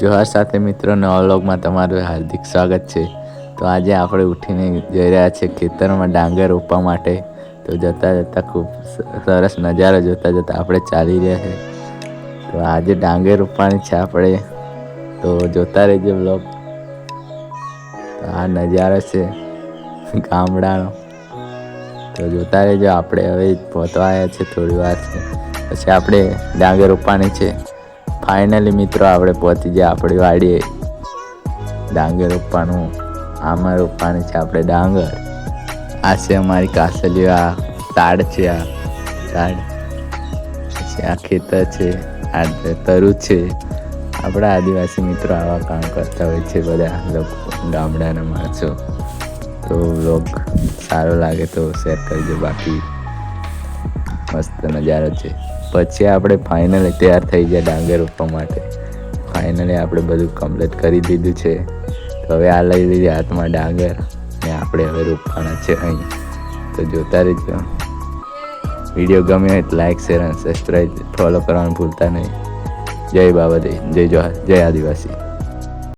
જોહાર સાથે મિત્રો નવા તમારું હાર્દિક સ્વાગત છે. તો આજે આપણે ઉઠીને જઈ રહ્યા છીએ ખેતરમાં ડાંગર રોપવા માટે. તો જતાં જતાં ખૂબ સરસ નજારો જોતાં જતાં આપણે ચાલી રહ્યા છે. તો આજે ડાંગર રોપવાની છે આપણે. તો જોતા રહેજો વ્લોગ. તો આ નજારો છે ગામડાનો. તો જોતા રહેજો, આપણે હવે પહોંચવા આવ્યા છે થોડી વાર છે. પછી આપણે ડાંગર રોપવાની છે. ફાઇનલી મિત્રો આપણે પહોંચી ગયા આપણી વાડીએ. ડાંગર રોપવાનું, આમાં રોપવાની છે આપણે ડાંગર. આ છે અમારી કાસલીઓ, આ તાડ છે, આ તાડ પછી આ ખેતર છે, આ તરુ છે. આપણા આદિવાસી મિત્રો આવા કામ કરતા હોય છે બધા લોકો, ગામડાના માણસો. તો વ્લોગ સારો લાગે તો શેર કરજો બાકી. મસ્ત નજારો છે. પછી આપણે ફાઇનલી તૈયાર થઈ ગયા ડાંગર રોપવા માટે. ફાઇનલી આપણે બધું કમ્પ્લીટ કરી દીધું છે. તો હવે આ લઈ લીધી હાથમાં ડાંગર ને આપણે હવે રોપવાના છે અહીં. તો જોતા રહેજો. વીડિયો ગમ્યો હોય તો લાઇક શેર અને સબસ્ક્રાઈબ ફોલો કરવાનું ભૂલતા નહીં. જય બાબા જય. જય જય આદિવાસી.